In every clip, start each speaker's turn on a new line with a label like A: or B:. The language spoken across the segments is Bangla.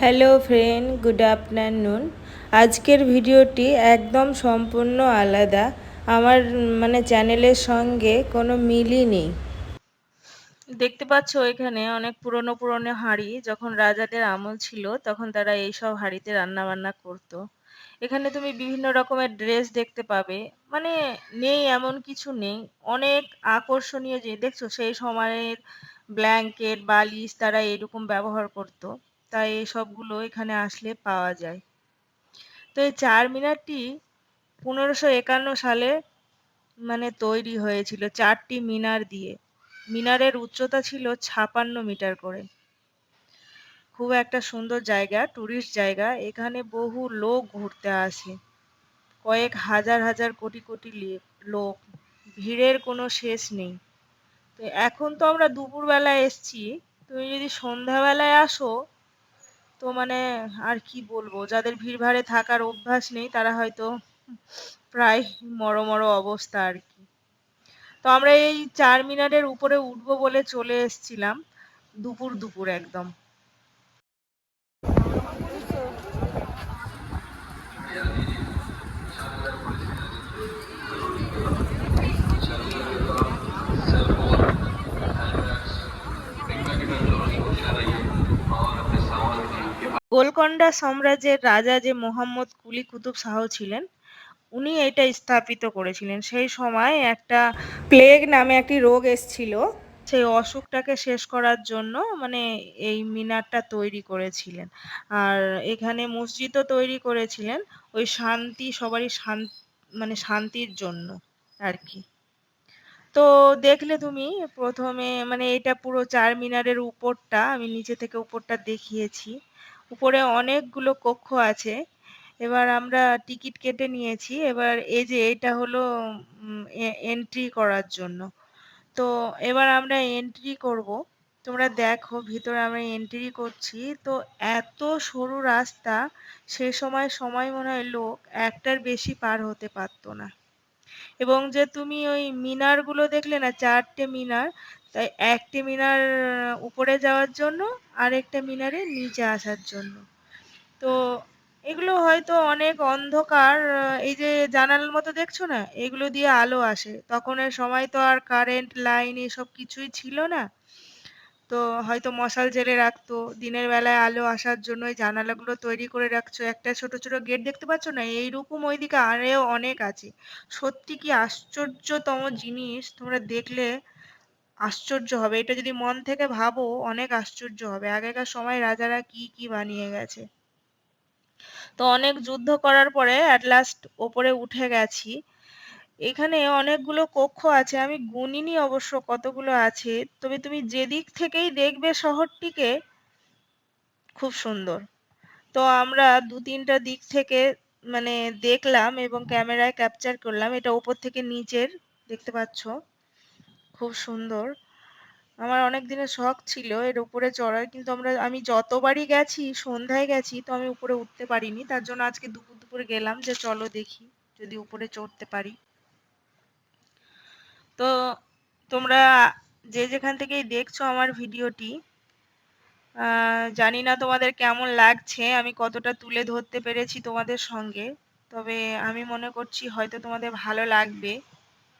A: Hello friend, good afternoon. আজকের ভিডিওটি একদম সম্পূর্ণ আলাদা। আমার মানে চ্যানেলের সঙ্গে কোনো মিলই নেই। দেখতে পাচ্ছ এখানে অনেক পুরনো পুরনো হাঁড়ি। যখন রাজাদের আমল ছিল, তখন তারা এইসব হাঁড়িতে রান্না বান্না করতো। এখানে তুমি বিভিন্ন রকমের ড্রেস দেখতে পাবে। মানে নেই, এমন কিছু নেই। অনেক আকর্ষণীয় যে, দেখছ সেই সময়ের ব্ল্যাঙ্কেট, বালিশ তারা এরকম ব্যবহার করতো। তাই সবগুলো এখানে আসলে পাওয়া যায়। তো এই চার মিনারটি পনেরোশো একান্ন সালে মানে তৈরি হয়েছিল চারটি মিনার দিয়ে। মিনারের উচ্চতা ছিল ছাপান্ন মিটার করে। খুব একটা সুন্দর জায়গা টুরিস্ট জায়গা। এখানে বহু লোক ঘুরতে আসে। কয়েক হাজার হাজার কোটি কোটি লোক। ভিড়ের কোনো শেষ নেই। তো এখন তো আমরা দুপুরবেলায় এসছি। তুমি যদি সন্ধ্যাবেলায় আসো তো মানে আর কি বলব? যাদের ভিড়ভাড়ে থাকার অভ্যাস নেই, তারা হয়তো প্রায় মরো মরো অবস্থা আর কি। তো আমরা এই চার মিনারের উপরে উঠবো বলে চলে এসছিলাম, দুপুর দুপুর একদম। গোলকন্ডা সাম্রাজ্যের রাজা যে মোহাম্মদ কুলি কুতুব শাহ ছিলেন, উনি এটা স্থাপিত করেছিলেন। সেই সময় একটা প্লেগ নামে একটি রোগ এসছিল। সেই অসুখটাকে শেষ করার জন্য মানে এই মিনারটা তৈরি করেছিলেন। আর এখানে মসজিদও তৈরি করেছিলেন। ওই শান্তি, সবারই শান মানে শান্তির জন্য আর কি। তো দেখলে তুমি প্রথমে মানে এটা পুরো চার মিনারের উপরটা, আমি নিচে থেকে উপরটা দেখিয়েছি। উপরে অনেকগুলো কক্ষ আছে। এবার আমরা টিকিট কেটে নিয়েছি। এবার এই যে এটা হলো এন্ট্রি করার জন্য। তো এবার আমরা এন্ট্রি করব। তোমরা দেখো, ভিতরে আমরা এন্ট্রি করছি। তো এত সরু রাস্তা, সে সময় সময় মনে হয় লোক একটার বেশি পার হতে পারতো না। এবং যে তুমি ওই মিনারগুলো দেখলে না, চারটে মিনার তাই একটি মিনার উপরে যাওয়ার জন্য, আরেকটা মিনারে নিচে আসার জন্য। তো এগুলো হয়তো অনেক অন্ধকার, এই যে জানালার মতো দেখছ না, এগুলো দিয়ে আলো আসে। তখনের সময় তো আর কারেন্ট লাইন এসব কিছুই ছিল না। তো হয়তো মশাল জেলে রাখতো। দিনের বেলায় আলো আসার জন্য ওই জানালাগুলো তৈরি করে রাখছো। একটা ছোট ছোট গেট দেখতে পাচ্ছ না? এইরকম ওইদিকে আরেও অনেক আছে। সত্যি কি আশ্চর্যতম জিনিস, তোমরা দেখলে আশ্চর্য হবে। এটা যদি মন থেকে ভাবো, অনেক আশ্চর্য হবে। আগেকার সময় রাজারা কি কি বানিয়ে গেছে? তো অনেক যুদ্ধ করার পরে অ্যাট লাস্ট ওপরে উঠে গেছি। এখানে অনেকগুলো কক্ষ আছে। আমি গুনিনি অবশ্য কতগুলো আছে। তবে তুমি যেদিক থেকেই দেখবে শহরটিকে, খুব সুন্দর। তো আমরা দু তিনটা দিক থেকে মানে দেখলাম এবং ক্যামেরায় ক্যাপচার করলাম। এটা উপর থেকে নিচের, দেখতে পাচ্ছ? খুব সুন্দর। আমার অনেক দিনের শখ ছিল এর উপরে চড়ার কিন্তু আমরা, আমি যতবারই গেছি, সন্ধ্যায় গেছি, তো আমি উপরে উঠতে পারিনি। তার জন্য আজকে দুপুর দুপুর গেলাম যে চলো দেখি, যদি উপরে চড়তে পারি। তো তোমরা যে যেখান থেকেই দেখছ আমার ভিডিওটি জানি না তোমাদের কেমন লাগছে, আমি কতটা তুলে ধরতে পেরেছি তোমাদের সঙ্গে। তবে আমি মনে করছি হয়তো তোমাদের ভালো লাগবে।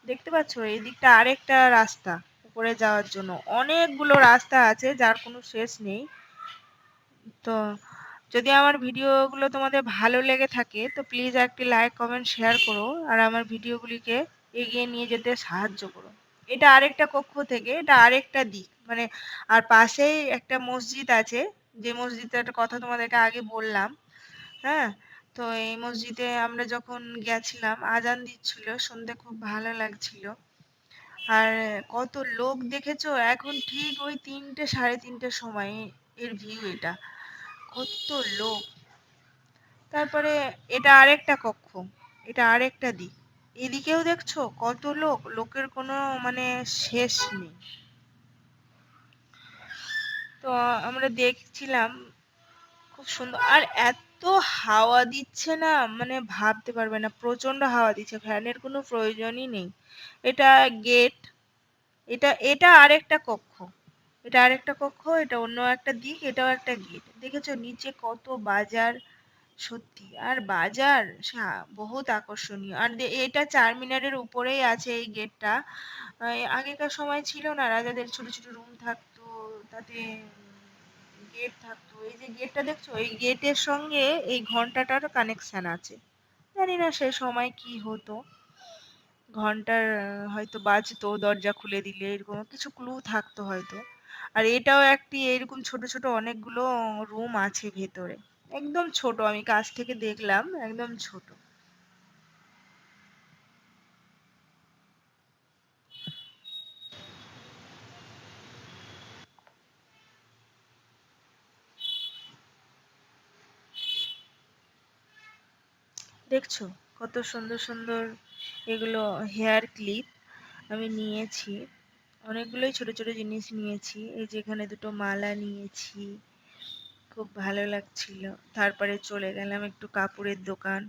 A: দেখতে পাচ্ছ? এই দিকটা আরেকটা রাস্তা উপরে যাওয়ার জন্য। অনেকগুলো রাস্তা আছে, যার কোনো শেষ নেই। তো যদি আমার ভিডিওগুলো তোমাদের ভালো লেগে থাকে, তো প্লিজ একটি লাইক কমেন্ট শেয়ার করো। আর আমার ভিডিওগুলিকে এগিয়ে নিয়ে যেতে সাহায্য করো। এটা আরেকটা কক্ষ থেকে, এটা আরেকটা দিক। মানে আর পাশেই একটা মসজিদ আছে। যে মসজিদটার কথা তোমাদেরকে আগে বললাম হ্যাঁ? তো এই মসজিদে আমরা যখন গেছিলাম, আজান দিচ্ছিল, শুনতে খুব ভালো লাগছিল। আর কত লোক দেখেছ? এখন ঠিক ওই তিনটে, সাড়ে তিনটের সময় এর ভিউ এটা। কত লোক। তারপরে এটা আরেকটা কক্ষ, এটা আরেকটা দিক। এদিকেও দেখছ কত লোক, লোকের কোনো মানে শেষ নেই। তো আমরা দেখছিলাম, খুব সুন্দর। আর এত হাওয়া দিচ্ছে না মানে ভাবতে পারবে না প্রচণ্ড হাওয়া দিচ্ছে ফ্যানের কোনো প্রয়োজনই নেই। এটা গেট এটা এটা আরেকটা কক্ষ, এটা আরেকটা কক্ষ, এটা অন্য একটা দিক, এটাও একটা গেট দেখেছ নিচে কত বাজার? সত্যি, আর বাজার বহুত আকর্ষণীয়। আর এটা চার মিনারের উপরেই আছে এই গেটটা আগেকার সময় ছিল না, রাজাদের ছোট ছোট রুম থাকতো, তাতে গেট থাকতো। এই যে গেটটা দেখছ, এই গেটের সঙ্গে এই ঘন্টাটার কানেকশন আছে। জানি না সেই সময় কি হতো। ঘণ্টার হয়তো বাজতো, দরজা খুলে দিলে, এরকম কিছু ক্লু থাকতো হয়তো। আর এটাও একটি, এরকম ছোট ছোট অনেকগুলো রুম আছে ভেতরে। একদম ছোট, আমি কাছ থেকে দেখলাম, একদম ছোট। দেখছ? কত সুন্দর সুন্দর এগুলো হেয়ার ক্লিপ আমি নিয়েছি। অনেকগুলোই ছোট ছোট জিনিস নিয়েছি। এই যে এখানে দুটো মালা নিয়েছি। খুব ভালো লাগছিল। তারপরে চলে গেলাম একটু কাপড়ের দোকান।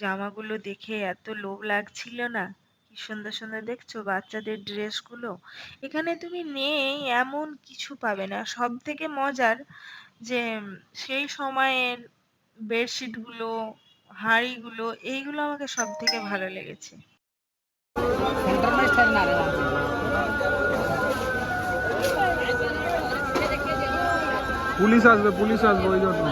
A: জামাগুলো দেখে এত লোভ লাগছিল না? কি সুন্দর সুন্দর দেখছ? বাচ্চাদের ড্রেসগুলো। এখানে তুমি নেই, এমন কিছু পাবে না। সব থেকে মজার যে, সেই সময়ের বেডশিটগুলো হাঁড়িগুলো এইগুলো আমাকে সব থেকে ভালো লেগেছে।
B: পুলিশ আসবে পুলিশ আসবে ওই জন্য।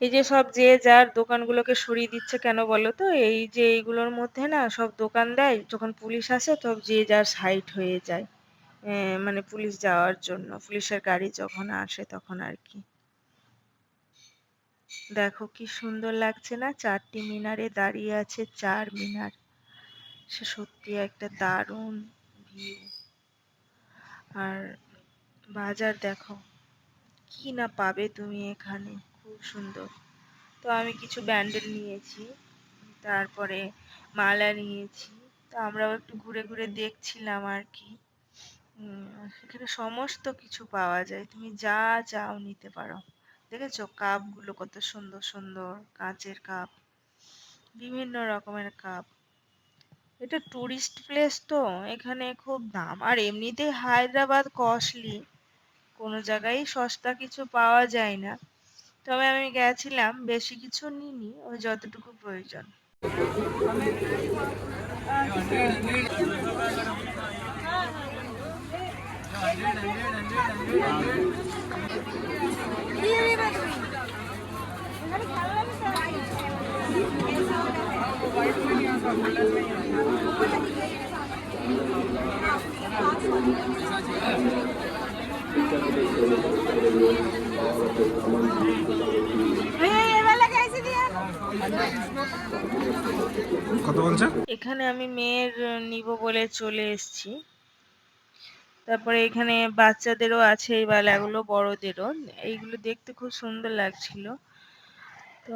A: এই যে সব যে যার দোকানগুলোকে সরিয়ে দিচ্ছে কেন বলো তো? এই যে এইগুলোর মধ্যে না সব দোকান দেয় যখন পুলিশ আসে তখন যে যার সাইড হয়ে যায়। আহ, মানে পুলিশ যাওয়ার জন্য পুলিশের গাড়ি যখন আসে তখন আর কি। দেখো কি সুন্দর লাগছে না? চারটি মিনারে দাঁড়িয়ে আছে চার মিনার। সে সত্যি একটা দারুণ ভিউ আর বাজার দেখো, কি না পাবে তুমি এখানে? খুব সুন্দর। তো আমি কিছু ব্যান্ডেল নিয়েছি, তারপরে মালা নিয়েছি। তো আমরাও একটু ঘুরে ঘুরে দেখছিলাম আর কি। এখানে সমস্ত কিছু পাওয়া যায়। তুমি যা চাও নিতে পারো। দেখেছ? কাপগুলো কত সুন্দর সুন্দর। কাঁচের কাপ, বিভিন্ন রকমের কাপ। এটা টুরিস্ট প্লেস তো, এখানে খুব দাম। আর এমনিতেই হায়দ্রাবাদ কস্টলি কোনো জায়গায় সস্তা কিছু পাওয়া যায় না। তবে আমি গেছিলাম, বেশি কিছু নিইনি, ওই যতটুকু প্রয়োজন। এখানে আমি মেয়ের নিব বলে চলে এসেছি। তারপরে এখানে বাচ্চাদেরও আছে, এই বালাগুলো বড়দেরও। এইগুলো দেখতে খুব সুন্দর লাগছিল। তো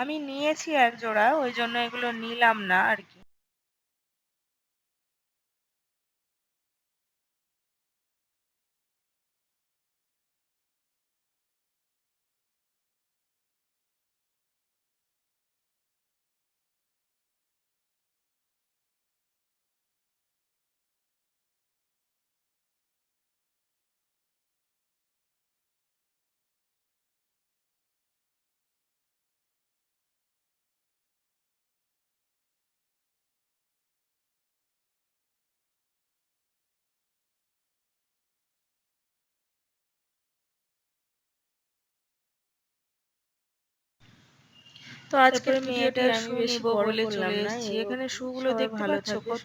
A: আমি নিয়েছি এক জোড়া, ওই জন্য এগুলো নিলাম না আর কি। তো আজকের ভিডিওটা আমি বেশি বড় বলে চলে এসেছি। এখানে শুগুলো দেখতে পাচ্ছ কত